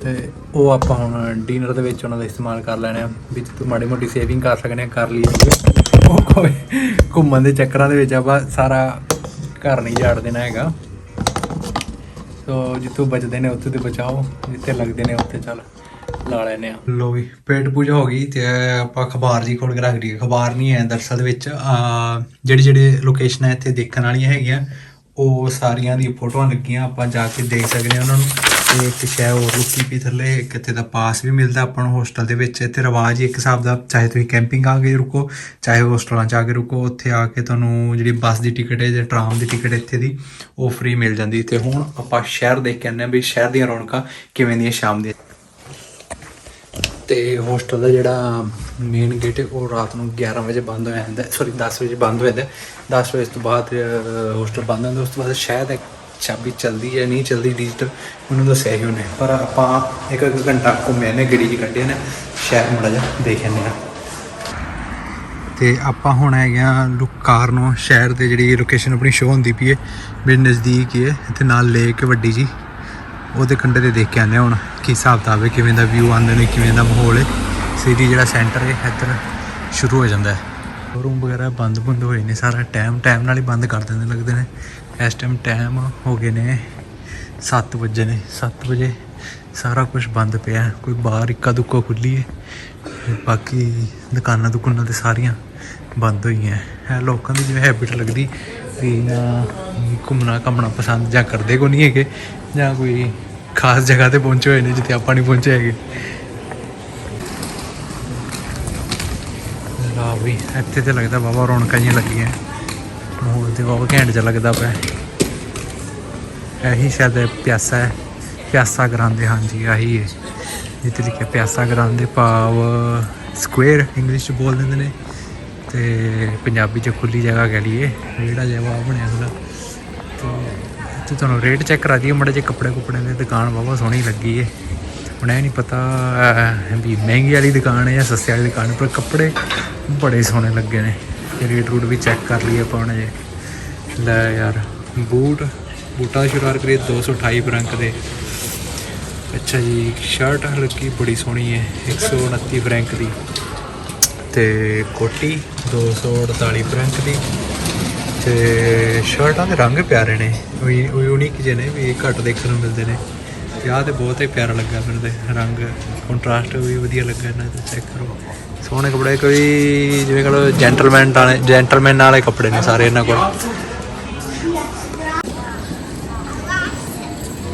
ਤੇ ਉਹ ਆਪਾਂ ਹੁਣ ਡਿਨਰ ਦੇ ਵਿੱਚ ਉਹਨਾਂ ਦਾ ਇਸਤੇਮਾਲ ਕਰ ਲੈਣੇ ਆ ਵਿੱਚ ਤੋਂ ਮਾੜੀ ਮੋਟੀ ਸੇਵਿੰਗ ਕਰ ਸਕਨੇ ਆ, ਕਰ ਲਈ ਉਹ ਕੋਈ ਘੁੰਮਣ ਦੇ ਚੱਕਰਾਂ ਦੇ ਵਿੱਚ ਆਪਾਂ ਸਾਰਾ ਘਰ ਨਹੀਂ ਝਾੜ ਦੇਣਾ ਹੈਗਾ। ਸੋ ਜਿੱਥੋਂ ਬਚਦੇ ਨੇ ਉੱਥੇ ਤੇ ਬਚਾਓ, ਜਿੱਥੇ ਲੱਗਦੇ ਨੇ ਉੱਥੇ ਚੱਲ ਲਾ ਲੈਨੇ ਆ ਲੋ ਵੀ, ਪੇਟ ਪੂਜਾ ਹੋ ਗਈ ਤੇ ਆਪਾਂ ਅਖਬਾਰ ਜੀ ਖੋਲ ਕੇ ਰੱਖ ਲਈ ਅਖਬਾਰ ਨਹੀਂ ਹੈ ਦਰਸਲ ਵਿੱਚ ਜਿਹੜੀ ਜਿਹੜੀ ਲੋਕੇਸ਼ਨ ਹੈ ਇੱਥੇ ਦੇਖਣ ਵਾਲੀਆਂ ਹੈਗੀਆਂ, ਉਹ ਸਾਰੀਆਂ ਦੀ ਫੋਟੋਆਂ ਲੱਗੀਆਂ, ਆਪਾਂ ਜਾ ਕੇ ਦੇਖ ਸਕਦੇ ਹਾਂ ਉਹਨਾਂ ਨੂੰ। ਤੇ ਇੱਕ ਸ਼ੈ ਹੋਰ ਲੁਕੀ ਵੀ ਥੱਲੇ, ਇੱਕ ਇੱਥੇ ਦਾ ਪਾਸ ਵੀ ਮਿਲਦਾ ਆਪਾਂ ਨੂੰ ਹੋਸਟਲ ਦੇ ਵਿੱਚ। ਇੱਥੇ ਰਿਵਾਜ ਹੀ ਇੱਕ ਹਿਸਾਬ ਦਾ, ਚਾਹੇ ਤੁਸੀਂ ਕੈਂਪਿੰਗ ਆ ਕੇ ਰੁਕੋ, ਚਾਹੇ ਹੋਸਟਲਾਂ 'ਚ ਆ ਕੇ ਰੁਕੋ, ਉੱਥੇ ਆ ਕੇ ਤੁਹਾਨੂੰ ਜਿਹੜੀ ਬੱਸ ਦੀ ਟਿਕਟ ਹੈ ਜਾਂ ਟ੍ਰਾਮ ਦੀ ਟਿਕਟ ਇੱਥੇ ਦੀ, ਉਹ ਫ੍ਰੀ ਮਿਲ ਜਾਂਦੀ। ਤੇ ਹੁਣ ਆਪਾਂ ਸ਼ਹਿਰ ਦੇਖ ਕੇ ਆਉਂਦੇ ਹਾਂ ਵੀ ਸ਼ਹਿਰ ਦੀਆਂ ਰੌਣਕਾਂ ਕਿਵੇਂ ਦੀਆਂ ਸ਼ਾਮ ਦੀਆਂ। ਤੇ ਹੋਸਟਲ ਦਾ ਜਿਹੜਾ ਮੇਨ ਗੇਟ ਹੈ, ਉਹ ਰਾਤ ਨੂੰ 11 ਵਜੇ ਬੰਦ ਹੋ ਜਾਂਦਾ ਸੌਰੀ 10 ਵਜੇ ਬੰਦ ਹੋ ਜਾਂਦਾ 10 ਵਜੇ ਤੋਂ ਬਾਅਦ ਹੋਸਟਲ ਬੰਦ ਹੁੰਦਾ ਉਸ ਤੋਂ ਬਾਅਦ ਸ਼ਾਇਦ ਇੱਕ ਚਾਬੀ ਚੱਲਦੀ ਹੈ, ਨਹੀਂ ਚੱਲਦੀ ਡਿਜੀਟਲ ਮੈਨੂੰ ਦੱਸਿਆ ਹੀ ਉਹਨੇ। ਪਰ ਆਪਾਂ ਇੱਕ ਇੱਕ ਘੰਟਾ ਘੁੰਮੇ ਨੇ ਗੱਡੀ 'ਚ ਕੱਢੇ ਨੇ ਸ਼ਹਿਰ ਮੁੜਾ ਜਾ, ਦੇਖ ਲੈਂਦੇ ਆ ਤੇ ਆਪਾਂ ਹੁਣ ਹੈਗੇ ਆ ਨੂੰ ਸ਼ਹਿਰ ਦੇ ਜਿਹੜੀ ਲੋਕੇਸ਼ਨ ਆਪਣੀ ਸ਼ੋ ਹੁੰਦੀ ਪਈ ਹੈ ਵੀ ਨਜ਼ਦੀਕ ਹੀ ਹੈ। ਇੱਥੇ ਨਾਲ ਲੇਕ ਵੱਡੀ ਜੀ, ਉਹਦੇ ਕੰਢੇ ਤੇ ਦੇਖ ਕੇ ਆਨੇ ਹੁਣ, ਕੀ ਹਿਸਾਬ ਕਿਤਾਬ ਹੈ, ਕਿਵੇਂ ਦਾ ਵਿਊ ਆਉਂਦੇ ਨੇ, ਕਿਵੇਂ ਦਾ ਮਾਹੌਲ ਹੈ। ਸਿਟੀ ਜਿਹੜਾ ਸੈਂਟਰ ਹੈ, ਇੱਧਰ ਸ਼ੁਰੂ ਹੋ ਜਾਂਦਾ ਹੈ। ਰੂਮ ਵਗੈਰਾ ਬੰਦ ਬੰਦ ਹੋਏ ਨੇ, ਸਾਰਾ ਟਾਈਮ ਟਾਈਮ ਨਾਲ ਹੀ ਬੰਦ ਕਰ ਦਿੰਦੇ ਲੱਗਦੇ ਨੇ। ਇਸ ਟਾਈਮ ਟਾਈਮ ਹੋ ਗਏ ਨੇ 7 ਵਜੇ ਨੇ 7 ਵਜੇ ਸਾਰਾ ਕੁਝ ਬੰਦ ਪਿਆ ਕੋਈ ਬਾਹਰ ਇੱਕਾ ਦੁੱਕਾ ਖੁੱਲੀ ਹੈ। ਬਾਕੀ ਦੁਕਾਨਾਂ ਦੁਕਾਨਾਂ ਤੇ ਸਾਰੀਆਂ ਬੰਦ ਹੋਈਆਂ ਹੈ। ਲੋਕਾਂ ਦੀ ਜਿਵੇਂ ਹੈਬਿਟ ਲੱਗਦੀ ਵੀ ਨਾ ਘੁੰਮਣਾ ਘੰਮਣਾ ਪਸੰਦ ਜਾਂ ਕਰਦੇ ਕੋ ਨਹੀਂ ਹੈਗੇ ਜਾਂ ਕੋਈ ਖਾਸ ਜਗ੍ਹਾ ਤੇ ਪਹੁੰਚੇ ਹੋਏ ਨੇ ਜਿੱਥੇ ਆਪਾਂ ਨਹੀਂ ਪਹੁੰਚੇ ਹੈਗੇ। ਲਾ ਵੀ, ਇੱਥੇ ਤੇ ਲੱਗਦਾ ਬਾਬਾ ਰੌਣਕਾਂ ਜਿਹੀਆਂ ਲੱਗੀਆਂ। ਮਾਹੌਲ ਤੇ ਬਾਬਾ ਘੈਂਟ ਜਿਹਾ ਲੱਗਦਾ ਪਿਆ। ਇਹੀ ਸ਼ਾਇਦ ਪਿਆਸਾ ਹੈ। ਪਿਆਸਾ ਗਰਾਂਦੇ, ਹਾਂਜੀ, ਆਹੀ ਹੈ। ਜਿੱਥੇ ਲਿਖਿਆ ਪਿਆਸਾ ਗਰਾਂਦੇ ਭਾਵ ਸਕੁਅਰ ਇੰਗਲਿਸ਼ ਚ ਬੋਲ ਦਿੰਦੇ ਨੇ। ਤੇ ਪੰਜਾਬੀ ਚ ਖੁੱਲੀ ਜਗ੍ਹਾ ਕਹਿ ਲਈਏ। ਜਿਹੜਾ ਜਿਹਾ ਵਾ ਬਣਿਆ ਹੁੰਦਾ ਤੇ ਇੱਥੇ ਤੁਹਾਨੂੰ ਰੇਟ ਚੈੱਕ ਕਰਾ ਦਈਏ। ਮੜੇ ਜੇ ਕੱਪੜੇ ਕੁਪੜੇ ਦੀ ਦੁਕਾਨ ਬਾਬਾ ਸੋਹਣੀ ਲੱਗੀ ਏ। ਹੁਣ ਇਹ ਨਹੀਂ ਪਤਾ ਵੀ ਮਹਿੰਗੀ ਵਾਲੀ ਦੁਕਾਨ ਹੈ ਜਾਂ ਸਸਤੇ ਵਾਲੀ ਦੁਕਾਨ ਪਰ ਕੱਪੜੇ ਬੜੇ ਸੋਹਣੇ ਲੱਗੇ ਨੇ। ਤੇ ਰੇਟ ਰੂਟ ਵੀ ਚੈੱਕ ਕਰ ਲਈਏ ਆਪਾਂ ਹੁਣ ਜੇ ਲੈ ਯਾਰ, ਬੂਟ, ਬੂਟਾਂ ਸ਼ੁਰੂਆਤ ਕਰੀਏ 228 ਫਰੰਕ ਦੇ। ਅੱਛਾ ਜੀ ਸ਼ਰਟ ਹਲਕੀ ਬੜੀ ਸੋਹਣੀ ਹੈ 129 ਫਰੰਕ ਦੀ। ਤੇ ਕੋਟੀ 248 ਫਰੰਕ ਦੀ। ਤੇ ਸ਼ਰਟਾਂ ਦੇ ਰੰਗ ਪਿਆਰੇ ਨੇ, ਉਹ ਯੂਨੀਕ ਜਿਹੇ ਨੇ, ਵੀ ਘੱਟ ਦੇਖਣ ਨੂੰ ਮਿਲਦੇ ਨੇ। ਵਿਆਹ ਤੇ ਬਹੁਤ ਹੀ ਪਿਆਰਾ ਲੱਗਾ ਮੈਨੂੰ ਤੇ, ਰੰਗ ਕੰਟਰਾਸਟ ਵੀ ਵਧੀਆ ਲੱਗਾ ਇਹਨਾਂ ਦਾ ਚੈੱਕ ਕਰੋ। ਸੋਹਣੇ ਕੱਪੜੇ, ਕੋਈ ਜਿਵੇਂ ਕਹੋ ਜੈਂਟਲਮੈਨ ਵਾਲੇ ਜੈਂਟਲਮੈਨ ਵਾਲੇ ਕੱਪੜੇ ਨੇ ਸਾਰੇ ਇਹਨਾਂ ਕੋਲ।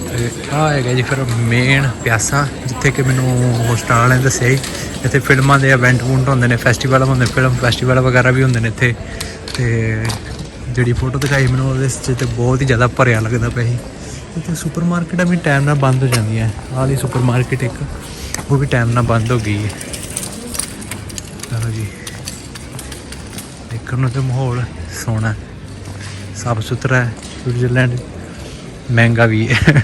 ਤੇ ਆਹ ਹੈਗਾ ਜੀ ਫਿਰ ਮੇਨ ਪਿਆਸਾ, ਜਿੱਥੇ ਕਿ ਮੈਨੂੰ ਹੋਸਟਲ ਵਾਲਿਆਂ ਨੇ ਦੱਸਿਆ ਸੀ ਇੱਥੇ ਫਿਲਮਾਂ ਦੇ ਇਵੈਂਟ ਵੂੰਟ ਹੁੰਦੇ ਨੇ ਫੈਸਟੀਵਲ ਹੁੰਦੇ ਫਿਲਮ ਫੈਸਟੀਵਲ ਵਗੈਰਾ ਵੀ ਹੁੰਦੇ ਨੇ ਇੱਥੇ। ਤੇ ਜਿਹੜੀ ਫੋਟੋ ਦਿਖਾਈ ਮੈਨੂੰ ਉਹਦੇ 'ਚ ਤੇ ਬਹੁਤ ਹੀ ਜ਼ਿਆਦਾ ਭਰਿਆ ਲੱਗਦਾ ਪਿਆ ਸੀ। ਇੱਥੇ ਸੁਪਰ ਮਾਰਕੀਟਾਂ ਵੀ ਟਾਈਮ ਨਾਲ ਬੰਦ ਹੋ ਜਾਂਦੀਆਂ ਆਹ ਵਾਲੀ ਸੁਪਰ ਮਾਰਕੀਟ ਇੱਕ, ਉਹ ਵੀ ਟਾਈਮ ਨਾਲ ਬੰਦ ਹੋ ਗਈ ਹੈ। ਚਲੋ ਜੀ। ਦੇਖਣ ਨੂੰ ਤੇ ਮਾਹੌਲ ਸੋਹਣਾ ਸਾਫ਼ ਸੁਥਰਾ ਹੈ। ਸਵਿਟਜ਼ਰਲੈਂਡ ਮਹਿੰਗਾ ਵੀ ਹੈ।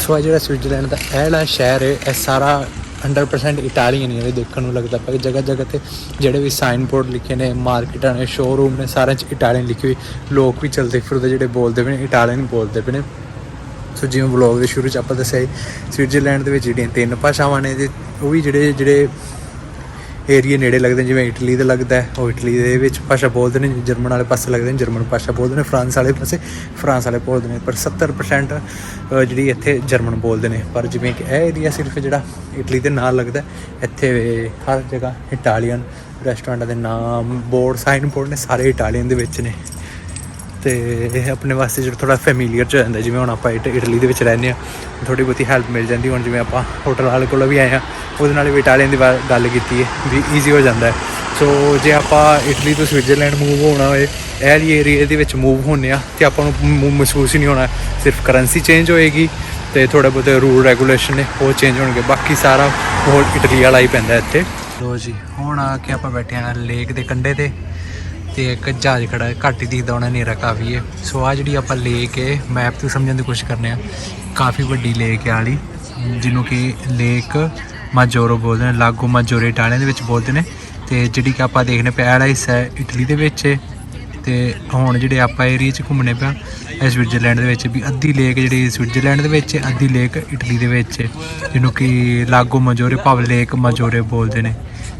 ਸੋ ਜਿਹੜਾ ਸਵਿਟਜ਼ਰਲੈਂਡ ਦਾ ਇਹ ਵਾਲਾ ਸ਼ਹਿਰ ਹੈ, ਇਹ ਸਾਰਾ 100% ਇਟਾਲੀਅਨ ਹੀ ਹੈ ਦੇਖਣ ਨੂੰ ਲੱਗਦਾ ਪਿਆ ਜਗ੍ਹਾ ਜਗ੍ਹਾ ਤੇ ਜਿਹੜੇ ਵੀ ਸਾਈਨ ਬੋਰਡ ਲਿਖੇ ਨੇ ਮਾਰਕੀਟਾਂ ਨੇ ਸ਼ੋਰੂਮ ਨੇ, ਸਾਰਿਆਂ 'ਚ ਇਟਾਲੀਅਨ ਲਿਖੀ ਹੋਈ। ਲੋਕ ਵੀ ਚਲਦੇ ਫਿਰਦੇ ਜਿਹੜੇ ਬੋਲਦੇ ਪਏ ਨੇ ਇਟਾਲੀਅਨ ਬੋਲਦੇ ਪਏ ਨੇ। ਸੋ ਜਿਵੇਂ ਵਲੌਗ ਦੇ ਸ਼ੁਰੂ ਚ ਆਪਾਂ ਦੱਸਿਆ ਸਵਿਟਜ਼ਰਲੈਂਡ ਦੇ ਵਿੱਚ ਜਿਹੜੀਆਂ ਤਿੰਨ ਭਾਸ਼ਾਵਾਂ ਨੇ ਤੇ ਉਹ ਵੀ ਜਿਹੜੇ ਜਿਹੜੇ ਏਰੀਆ ਨੇੜੇ ਲੱਗਦੇ ਨੇ, ਜਿਵੇਂ ਇਟਲੀ ਦਾ ਲੱਗਦਾ ਉਹ ਇਟਲੀ ਦੇ ਵਿੱਚ ਭਾਸ਼ਾ ਬੋਲਦੇ ਨੇ ਜਰਮਨ ਵਾਲੇ ਪਾਸੇ ਲੱਗਦੇ ਨੇ ਜਰਮਨ ਭਾਸ਼ਾ ਬੋਲਦੇ ਨੇ ਫਰਾਂਸ ਵਾਲੇ ਪਾਸੇ ਫਰਾਂਸ ਵਾਲੇ ਬੋਲਦੇ ਨੇ ਪਰ 70% ਜਿਹੜੀ ਇੱਥੇ ਜਰਮਨ ਬੋਲਦੇ ਨੇ। ਪਰ ਜਿਵੇਂ ਕਿ ਇਹ ਏਰੀਆ ਸਿਰਫ ਜਿਹੜਾ ਇਟਲੀ ਦੇ ਨਾਲ ਲੱਗਦਾ ਇੱਥੇ ਹਰ ਜਗ੍ਹਾ ਇਟਾਲੀਅਨ ਰੈਸਟੋਰੈਂਟਾਂ ਦੇ ਨਾਮ ਬੋਰਡ ਸਾਈਨ ਬੋਰਡ ਨੇ ਸਾਰੇ ਇਟਾਲੀਅਨ ਦੇ ਵਿੱਚ ਨੇ। ਤੇ ਇਹ ਆਪਣੇ ਵਾਸਤੇ ਜਿਹੜਾ ਥੋੜਾ ਫੈਮਿਲੀਅਰ ਚ ਹੋ। ਜਾਂਦਾ ਜਿਵੇਂ ਹੁਣ ਆਪਾਂ ਇਟ- ਇਟਲੀ ਦੇ ਵਿੱਚ ਰਹਿੰਦੇ ਆ ਥੋੜੀ ਬਹੁਤੀ ਹੈਲਪ ਮਿਲ ਜਾਂਦੀ ਹੁਣ ਜਿਵੇਂ ਆਪਾਂ ਹੋਟਲ ਵਾਲੇ ਕੋਲ ਵੀ ਆਏ ਆ ਉਹਦੇ ਨਾਲ ਵੀ ਇਟਾਲੀਅਨ ਦੀ ਵਾ- ਗੱਲ ਕੀਤੀ ਹੈ, ਵੀ ਈਜ਼ੀ ਹੋ ਜਾਂਦਾ ਹੈ। ਸੋ ਜੇ ਆਪਾਂ ਇਟਲੀ ਤੋਂ ਸਵਿਟਜ਼ਰਲੈਂਡ ਮੂਵ ਹੋਣਾ ਹੋਏ, ਇਹ ਵਾਲੀ ਏਰੀਆ ਦੇ ਵਿੱਚ ਮੂਵ ਹੁੰਨੇ ਆ ਤੇ ਆਪਾਂ ਨੂੰ ਮ- ਮਹਿਸੂਸ ਹੀ ਨਹੀਂ ਹੋਣਾ। ਸਿਰਫ ਕਰੰਸੀ ਚੇਂਜ ਹੋਏਗੀ ਤੇ ਥੋੜਾ ਬਹੁਤੇ ਰੂਲ ਰੈਗੂਲੇਸ਼ਨ ਨੇ, ਉਹ ਚੇਂਜ ਹੋਣਗੇ। ਬਾਕੀ ਸਾਰਾ ਹੋਰ ਇਟਲੀ ਵਾਲਾ ਹੀ ਪੈਂਦਾ ਇੱਥੇ। ਲੋ ਜੀ, ਹੁਣ ਆ ਕੇ ਆਪਾਂ ਬੈਠੇ ਆ ਲੇਕ ਦੇ ਕੰਢੇ ਤੇ। ਤੇ ਇੱਕ ਜਹਾਜ਼ ਖੜਾ ਹੈ, ਘੱਟ ਹੀ ਦਿਖਦਾ ਹੋਣਾ ਹਨੇਰਾ ਕਾਫੀ ਹੈ। ਸੋ ਆ ਜਿਹੜੀ ਆਪਾਂ ਲੇਕ ਹੈ ਮੈਪ ਤੋਂ ਸਮਝਣ ਦੀ ਕੋਸ਼ਿਸ਼ ਕਰਨੇ ਆ, ਕਾਫੀ ਵੱਡੀ ਲੇਕ ਹੈ ਵਾਲੀ ਜਿਹਨੂੰ ਕਿ ਲੇਕ ਮਾਜੋਰੋ ਬੋਲਦੇ ਨੇ, ਲਾਗੋ ਮਾਜੋਰੇ ਇਟਾਲੀਅਨ ਦੇ ਵਿੱਚ ਬੋਲਦੇ ਨੇ। ਤੇ ਜਿਹੜੀ ਕਿ ਆਪਾਂ ਦੇਖਨੇ ਪਿਆ ਵਾਲਾ ਹਿੱਸਾ ਹੈ ਇਟਲੀ ਦੇ ਵਿੱਚ। ਹੈ ਤੇ ਹੁਣ ਜਿਹੜੇ ਆਪਾਂ ਏਰੀਆ 'ਚ ਘੁੰਮਣੇ ਪਿਆ, ਇਹ ਸਵਿਟਜ਼ਰਲੈਂਡ ਦੇ ਵਿੱਚ ਵੀ ਅੱਧੀ ਲੇਕ ਜਿਹੜੀ ਸਵਿਟਜ਼ਰਲੈਂਡ ਦੇ ਵਿੱਚ, ਅੱਧੀ ਲੇਕ ਇਟਲੀ ਦੇ ਵਿੱਚ। ਜਿਹਨੂੰ ਕਿ ਲਾਗੋ ਮਾਜੋਰੇ ਭਾਵ ਲੇਕ ਮਾਜੋਰੇ ਬੋਲਦੇ ਨੇ।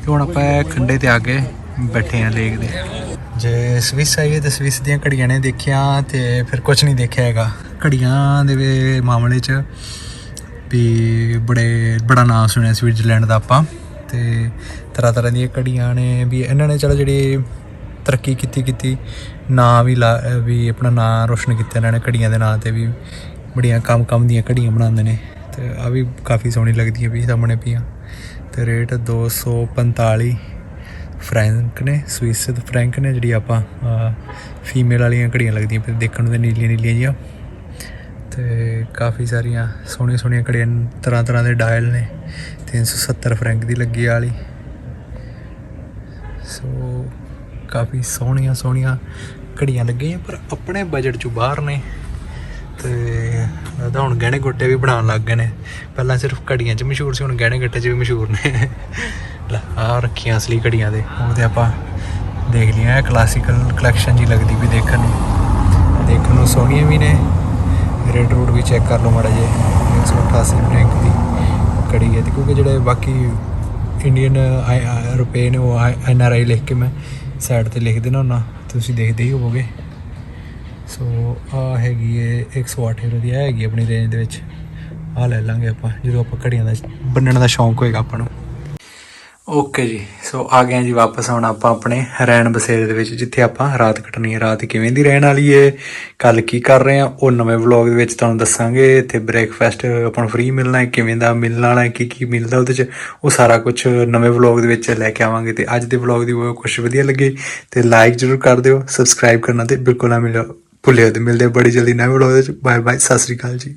ਤੇ ਹੁਣ ਆਪਾਂ ਇਹ ਖੰਡੇ ਤੇ ਆ ਕੇ ਬੈਠੇ ਆ ਲੇਕ ਦੇ। ਜੇ ਸਵਿਸ ਆਈਏ ਤਾਂ ਸਵਿਸ ਦੀਆਂ ਘੜੀਆਂ ਨੇ ਦੇਖਿਆ ਤੇ ਫਿਰ ਕੁਝ ਨਹੀਂ ਦੇਖਿਆ ਹੈਗਾ। ਘੜੀਆਂ ਦੇ ਮਾਮਲੇ 'ਚ ਵੀ ਬੜੇ, ਬੜਾ ਨਾਮ ਸੁਣਿਆ ਸਵਿਟਜ਼ਰਲੈਂਡ ਦਾ ਆਪਾਂ ਤੇ ਤਰ੍ਹਾਂ ਤਰ੍ਹਾਂ ਦੀਆਂ ਘੜੀਆਂ ਨੇ ਵੀ ਇਹਨਾਂ ਨੇ ਚਲੋ ਜਿਹੜੀ ਤਰੱਕੀ ਕੀਤੀ ਕੀਤੀ, ਨਾਂ ਵੀ ਲਾ- ਵੀ ਆਪਣਾ ਨਾਂ ਰੋਸ਼ਨ ਕੀਤਾ ਇਹਨਾਂ ਨੇ ਘੜੀਆਂ ਦੇ ਨਾਂ ਤੇ ਵੀ ਬੜੀਆਂ ਕੰਮ ਕੰਮ ਦੀਆਂ ਘੜੀਆਂ ਬਣਾਉਂਦੇ ਨੇ ਤੇ ਆ ਵੀ ਕਾਫੀ ਸੋਹਣੀ ਲੱਗਦੀਆਂ ਵੀ ਸਾਹਮਣੇ ਪਈਆਂ ਤੇ ਰੇਟ 245 ਫਰੈਂਕ ਨੇ, ਸਵਿਸ ਦੇ ਫਰੈਂਕ ਨੇ, ਜਿਹੜੀ ਆਪਾਂ ਫੀਮੇਲ ਵਾਲੀਆਂ ਘੜੀਆਂ ਲੱਗਦੀਆਂ ਫਿਰ ਦੇਖਣ ਨੂੰ ਤੇ ਨੀਲੀਆਂ ਨੀਲੀਆਂ ਜੀਆਂ ਤੇ ਕਾਫੀ ਸਾਰੀਆਂ ਸੋਹਣੀਆਂ ਸੋਹਣੀਆਂ ਘੜੀਆਂ, ਤਰ੍ਹਾਂ ਤਰ੍ਹਾਂ ਦੇ ਡਾਇਲ ਨੇ 370 ਫਰੈਂਕ ਦੀ ਲੱਗੀ ਵਾਲੀ। ਸੋ, ਕਾਫੀ ਸੋਹਣੀਆਂ ਸੋਹਣੀਆਂ ਘੜੀਆਂ ਲੱਗੀਆਂ, ਪਰ ਆਪਣੇ ਬਜਟ ਚੋਂ ਬਾਹਰ ਨੇ। ਤੇ ਲੱਗਦਾ ਹੁਣ ਗਹਿਣੇ ਗੁੱਟੇ ਵੀ ਬਣਾਉਣ ਲੱਗ ਗਏ ਨੇ। ਪਹਿਲਾਂ ਸਿਰਫ ਘੜੀਆਂ 'ਚ ਮਸ਼ਹੂਰ ਸੀ, ਹੁਣ ਗਹਿਣੇ ਗੱਟੇ 'ਚ ਵੀ ਮਸ਼ਹੂਰ ਨੇ। ਆ ਰੱਖੀਆਂ ਅਸਲੀ ਘੜੀਆਂ ਦੇ, ਉਹ ਤੇ ਆਪਾਂ ਦੇਖ ਲਈਆਂ ਕਲਾਸੀਕਲ ਕਲੈਕਸ਼ਨ ਜੀ ਲੱਗਦੀ ਵੀ ਦੇਖਣ ਨੂੰ। ਦੇਖਣ ਨੂੰ ਸੋਹਣੀਆਂ ਵੀ ਨੇ ਰੇਡ ਰੂਟ ਵੀ ਚੈੱਕ ਕਰ ਲਓ ਮਾੜਾ ਜੇ 188 ਬ੍ਰੈਂਕ ਦੀ ਘੜੀ ਹੈ ਤੇ ਕਿਉਂਕਿ ਜਿਹੜੇ ਬਾਕੀ ਇੰਡੀਅਨ ਰੁਪਏ ਨੇ ਉਹ ਐਨ ਆਰ ਆਈ ਲਿਖ ਕੇ ਮੈਂ ਸਾਈਡ ਤੇ ਲਿਖ ਦੇਣਾ ਹੁੰਦਾ, ਤੁਸੀਂ ਦੇਖਦੇ ਹੀ ਹੋਵੋਗੇ। ਸੋ ਆ ਹੈਗੀ ਹੈ 108 ਯੂਰੋ ਦੀ ਆ ਹੈਗੀ ਆਪਣੀ ਰੇਂਜ ਦੇ ਵਿੱਚ। ਆ ਲੈ ਲਾਂਗੇ ਆਪਾਂ, ਜਦੋਂ ਆਪਾਂ ਘੜੀਆਂ ਦਾ, ਬੰਨਣ ਦਾ ਸ਼ੌਂਕ ਹੋਏਗਾ ਆਪਾਂ ਨੂੰ। ਓਕੇ ਜੀ ਸੋ ਆ ਗਏ ਜੀ ਵਾਪਸ, ਹੁਣ ਆਪਾਂ ਆਪਣੇ ਰੈਣ ਬਸੇਰੇ ਦੇ ਵਿੱਚ, ਜਿੱਥੇ ਆਪਾਂ ਰਾਤ ਕੱਟਣੀ ਹੈ, ਰਾਤ ਕਿਵੇਂ ਦੀ ਰਹਿਣ ਵਾਲੀ ਏ ਕੱਲ ਕੀ ਕਰ ਰਹੇ ਆ ਉਹ ਨਵੇਂ ਵਲੌਗ ਦੇ ਵਿੱਚ ਤੁਹਾਨੂੰ ਦੱਸਾਂਗੇ, ਇੱਥੇ ਬ੍ਰੇਕਫਾਸਟ ਆਪਾਂ ਨੂੰ ਫ੍ਰੀ ਮਿਲਣਾ ਹੈ, ਕਿਵੇਂ ਦਾ ਮਿਲਣ ਵਾਲਾ ਹੈ ਕੀ ਕੀ ਮਿਲਦਾ ਉਹਦੇ ਚ, ਉਹ ਸਾਰਾ ਕੁਝ ਨਵੇਂ ਵਲੌਗ ਦੇ ਵਿੱਚ ਲੈ ਕੇ ਆਵਾਂਗੇ, ਤੇ ਅੱਜ ਦੇ ਵਲੌਗ ਦੀ ਉਹ ਕੁਝ ਵਧੀਆ ਲੱਗੇ, ਤੇ ਲਾਈਕ ਜਰੂਰ ਕਰ ਦਿਓ ਸਬਸਕ੍ਰਾਈਬ ਕਰਨਾ ਤੇ ਬਿਲਕੁਲ ਨਾ ਮਿਲਿਓ ਭੁੱਲਿਓ ਤੇ ਮਿਲਦੇ ਹਾਂ ਬੜੀ ਜਲਦੀ ਨਵੇਂ ਵਲੌਗ ਦੇ ਵਿੱਚ ਬਾਏ ਬਾਏ ਸਤਿ ਸ੍ਰੀ ਅਕਾਲ ਜੀ।